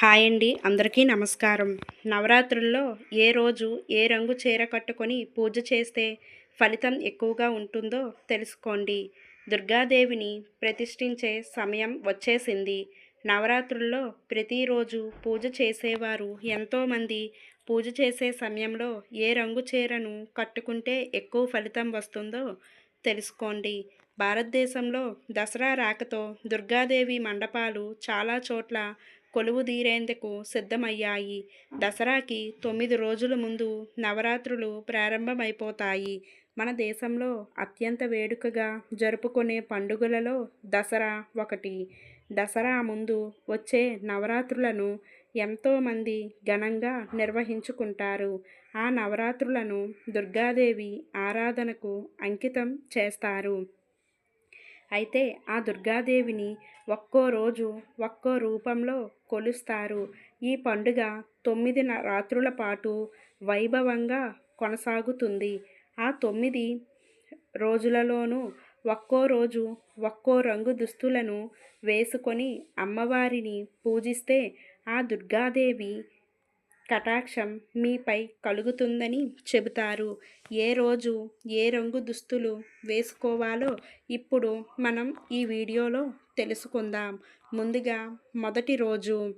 Hi అండి. అందరికీ నమస్కారం. నవరాత్రుల్లో ఏ రోజు ఏ రంగు చీర కట్టుకొని పూజ చేస్తే ఫలితం ఎక్కువగా ఉంటుందో తెలుసుకోండి. దుర్గాదేవిని ప్రతిష్ఠించే సమయం వచ్చేసింది. నవరాత్రుల్లో ప్రతిరోజు పూజ చేసేవారు ఎంతోమంది. పూజ చేసే సమయంలో ఏ రంగు చీరను కట్టుకుంటే ఎక్కువ ఫలితం వస్తుందో తెలుసుకోండి. భారతదేశంలో దసరా రాకతో దుర్గాదేవి మండపాలు చాలా చోట్ల కొలువు తీరేందుకు సిద్ధమయ్యాయి. దసరాకి తొమ్మిది రోజుల ముందు నవరాత్రులు ప్రారంభమైపోతాయి. మన దేశంలో అత్యంత వేడుకగా జరుపుకునే పండుగలలో దసరా ఒకటి. దసరా ముందు వచ్చే నవరాత్రులను ఎంతోమంది ఘనంగా నిర్వహించుకుంటారు. ఆ నవరాత్రులను దుర్గాదేవి ఆరాధనకు అంకితం చేస్తారు. అయితే ఆ దుర్గాదేవిని ఒక్కో రోజు ఒక్కో రూపంలో కొలుస్తారు. ఈ పండుగ తొమ్మిది రాత్రుల పాటు వైభవంగా కొనసాగుతుంది. ఆ తొమ్మిది రోజులలోనూ ఒక్కో రోజు ఒక్కో రంగు దుస్తులను వేసుకొని అమ్మవారిని పూజిస్తే ఆ దుర్గాదేవి కటాక్షం మీపై కలుగుతుందని చెబుతారు. ఏ రోజు ఏ రంగు దుస్తులు వేసుకోవాలో ఇప్పుడు మనం ఈ వీడియోలో తెలుసుకుందాం. ముందుగా మొదటి రోజు.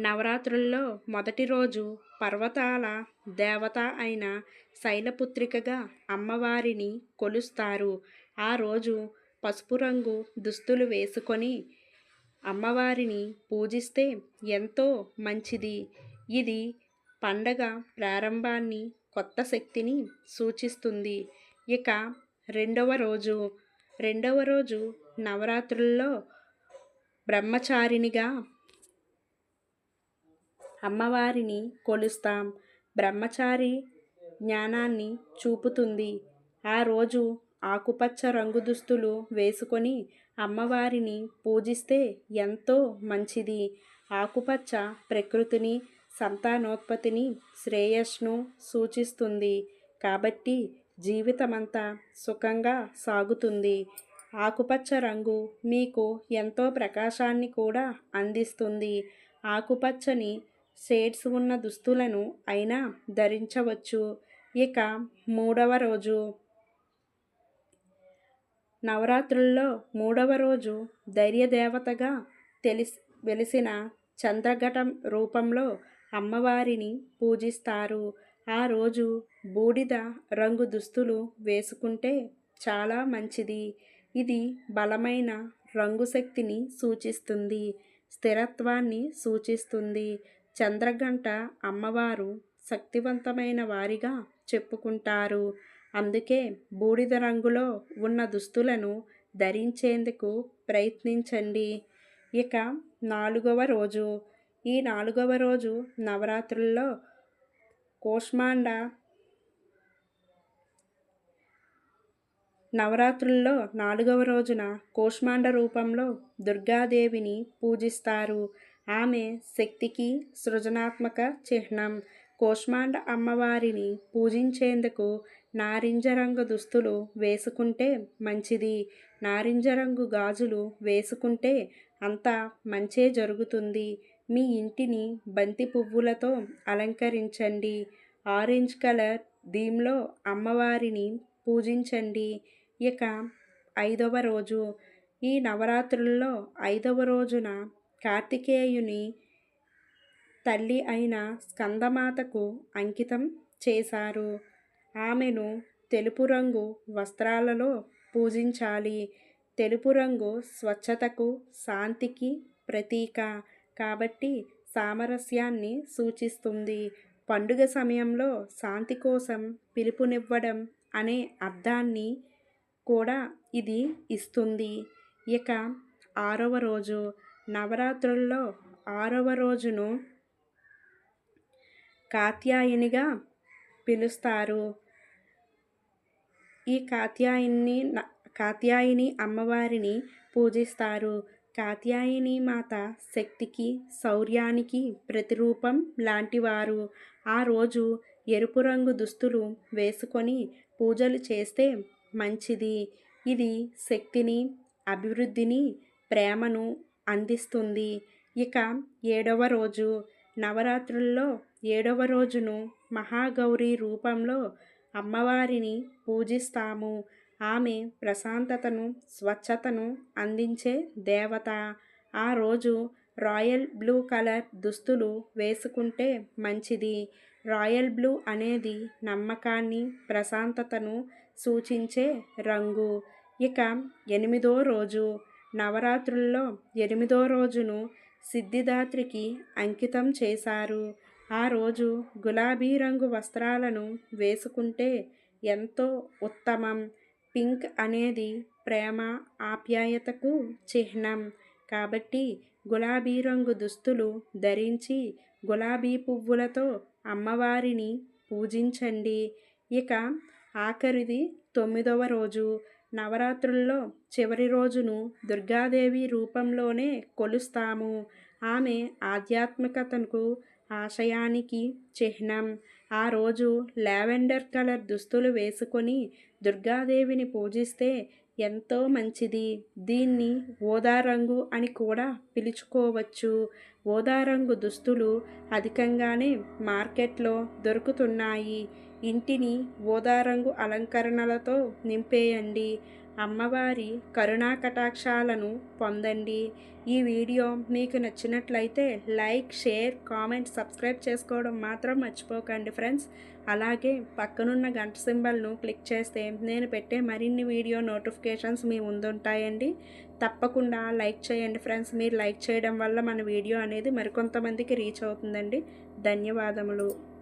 నవరాత్రుల్లో మొదటి రోజు పర్వతాల దేవత అయిన శైలపుత్రికగా అమ్మవారిని కొలుస్తారు. ఆ రోజు పసుపు రంగు దుస్తులు వేసుకొని అమ్మవారిని పూజిస్తే ఎంతో మంచిది. ఇది పండగ ప్రారంభాన్ని కొత్త శక్తిని సూచిస్తుంది. ఇక రెండవ రోజు. రెండవ రోజు నవరాత్రుల్లో బ్రహ్మచారినిగా అమ్మవారిని కొలుస్తాం. బ్రహ్మచారి జ్ఞానాన్ని చూపుతుంది. ఆ రోజు ఆకుపచ్చ రంగు దుస్తులు వేసుకొని అమ్మవారిని పూజిస్తే ఎంతో మంచిది. ఆకుపచ్చ ప్రకృతిని సంతానోత్పత్తిని శ్రేయస్ను సూచిస్తుంది. కాబట్టి జీవితమంతా సుఖంగా సాగుతుంది. ఆకుపచ్చ రంగు మీకు ఎంతో ప్రకాశాన్ని కూడా అందిస్తుంది. ఆకుపచ్చని షేడ్స్ ఉన్న దుస్తులను అయినా ధరించవచ్చు. ఇక మూడవ రోజు నవరాత్రుల్లో మూడవ రోజు ధైర్యదేవతగా తెలిసి వెలిసిన చంద్రఘటం రూపంలో అమ్మవారిని పూజిస్తారు. ఆ రోజు బూడిద రంగు దుస్తులు వేసుకుంటే చాలా మంచిది. ఇది బలమైన రంగు శక్తిని సూచిస్తుంది స్థిరత్వాన్ని సూచిస్తుంది. చంద్రగంట అమ్మవారు శక్తివంతమైన వారిగా చెప్పుకుంటారు. అందుకే బూడిద రంగులో ఉన్న దుస్తులను ధరించేందుకు ప్రయత్నించండి. ఇక నాలుగవ రోజు. ఈ నాలుగవ రోజు నవరాత్రుల్లో కోష్మాండ నవరాత్రుల్లో నాలుగవ రోజున కోష్మాండ రూపంలో దుర్గాదేవిని పూజిస్తారు. ఆమె శక్తికి సృజనాత్మక చిహ్నం. కోష్మాండ అమ్మవారిని పూజించేందుకు నారింజ రంగు దుస్తులు వేసుకుంటే మంచిది. నారింజ రంగు గాజులు వేసుకుంటే అంతా మంచే జరుగుతుంది. మీ ఇంటిని బంతి పువ్వులతో అలంకరించండి. ఆరెంజ్ కలర్ థీమ్లో అమ్మవారిని పూజించండి. ఇక ఐదవ రోజు. ఈ నవరాత్రుల్లో ఐదవ రోజున కార్తికేయుని తల్లి అయిన స్కందమాతకు అంకితం చేశారు. ఆమెను తెలుపు రంగు వస్త్రాలలో పూజించాలి. తెలుపు రంగు స్వచ్ఛతకు శాంతికి ప్రతీక. కాబట్టి సామరస్యాన్ని సూచిస్తుంది. పండుగ సమయంలో శాంతి కోసం పిలుపునివ్వడం అనే అర్థాన్ని కూడా ఇది ఇస్తుంది. ఇక ఆరవ రోజు నవరాత్రుల్లో ఆరవ రోజును కాత్యాయనిగా పిలుస్తారు. ఈ కాత్యాయిని కాత్యాయిని అమ్మవారిని పూజిస్తారు. కాత్యాయని మాత శక్తికి శౌర్యానికి ప్రతిరూపం లాంటివారు. ఆ రోజు ఎరుపు రంగు దుస్తులు వేసుకొని పూజలు చేస్తే మంచిది. ఇది శక్తిని అభివృద్ధిని ప్రేమను అందిస్తుంది. ఇక ఏడవ రోజు. నవరాత్రుల్లో ఏడవ రోజును మహాగౌరి రూపంలో అమ్మవారిని పూజిస్తాము. ఆమె ప్రశాంతతను స్వచ్ఛతను అందించే దేవత. ఆ రోజు రాయల్ బ్లూ కలర్ దుస్తులు వేసుకుంటే మంచిది. రాయల్ బ్లూ అనేది నమ్మకాన్ని ప్రశాంతతను సూచించే రంగు. ఇక ఎనిమిదో రోజు. నవరాత్రుల్లో ఎనిమిదో రోజును సిద్ధిదాత్రికి అంకితం చేశారు. ఆ రోజు గులాబీ రంగు వస్త్రాలను వేసుకుంటే ఎంతో ఉత్తమం. పింక్ అనేది ప్రేమ ఆప్యాయతకు చిహ్నం. కాబట్టి గులాబీ రంగు దుస్తులు ధరించి గులాబీ పువ్వులతో అమ్మవారిని పూజించండి. ఇక ఆఖరిది తొమ్మిదవ రోజు. నవరాత్రుల్లో చివరి రోజును దుర్గాదేవి రూపంలోనే కొలుస్తాము. ఆమె ఆధ్యాత్మికతకు ఆశయానికి చిహ్నం. ఆ రోజు లావెండర్ కలర్ దుస్తులు వేసుకొని దుర్గాదేవిని పూజిస్తే ఎంతో మంచిది. దీన్ని ఓదారంగు అని కూడా పిలుచుకోవచ్చు. ఓదారంగు దుస్తులు అధికంగానే మార్కెట్లో దొరుకుతున్నాయి. ఇంటిని ఓదారంగు అలంకరణలతో నింపేయండి. అమ్మవారి కరుణా కటాక్షాలను పొందండి. ఈ వీడియో మీకు నచ్చినట్లయితే లైక్ షేర్ కామెంట్ సబ్స్క్రైబ్ చేసుకోవడం మాత్రం మర్చిపోకండి ఫ్రెండ్స్. అలాగే పక్కనున్న గంట సింబల్ను క్లిక్ చేస్తే నేను పెట్టే మరిన్ని వీడియో నోటిఫికేషన్స్ మీ ముందుంటాయండి. తప్పకుండా లైక్ చేయండి ఫ్రెండ్స్. మీరు లైక్ చేయడం వల్ల మన వీడియో అనేది మరికొంతమందికి రీచ్ అవుతుందండి. ధన్యవాదములు.